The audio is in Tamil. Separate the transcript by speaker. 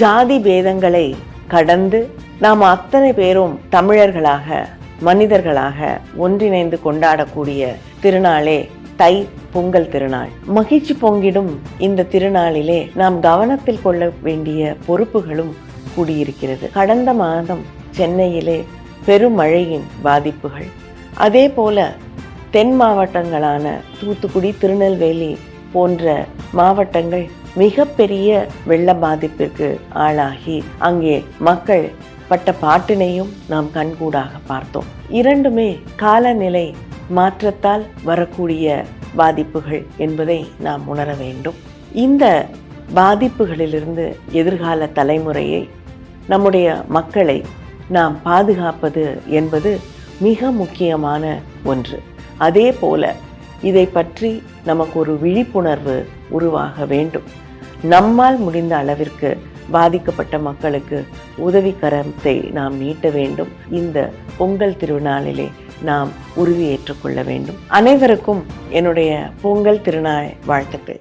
Speaker 1: ஜாதி பேதங்களை கடந்து நாம் அத்தனை பேரும் தமிழர்களாக மனிதர்களாக ஒன்றிணைந்து கொண்டாடக்கூடிய திருநாளே தை பொங்கல் திருநாள். மகிழ்ச்சி பொங்கிடும் இந்த திருநாளிலே நாம் கவனத்தில் கொள்ள வேண்டிய பொறுப்புகளும் கூடியிருக்கிறது. கடந்த மாதம் சென்னையிலே பெருமழையின் பாதிப்புகள். அதே போல தென் மாவட்டங்களான தூத்துக்குடி திருநெல்வேலி போன்ற மாவட்டங்கள் மிகப்பெரிய வெள்ள பாதிப்பிற்கு ஆளாகி அங்கே மக்கள் பட்ட பாட்டினையும் நாம் கண்கூடாக பார்த்தோம். இரண்டுமே காலநிலை மாற்றத்தால் வரக்கூடிய பாதிப்புகள் என்பதை நாம் உணர வேண்டும். இந்த பாதிப்புகளிலிருந்து எதிர்கால தலைமுறையை நம்முடைய மக்களை நாம் பாதுகாப்பது என்பது மிக முக்கியமான ஒன்று. அதே போல இதை பற்றி நமக்கு ஒரு விழிப்புணர்வு உருவாக வேண்டும். நம்மால் முடிந்த அளவிற்கு பாதிக்கப்பட்ட மக்களுக்கு உதவிக்கரத்தை நாம் நீட்ட வேண்டும். இந்த பொங்கல் திருநாளிலே நாம் உறுதியேற்றுக்கொள்ள வேண்டும். அனைவருக்கும் என்னுடைய பொங்கல் திருநாள் வாழ்த்துக்கள்.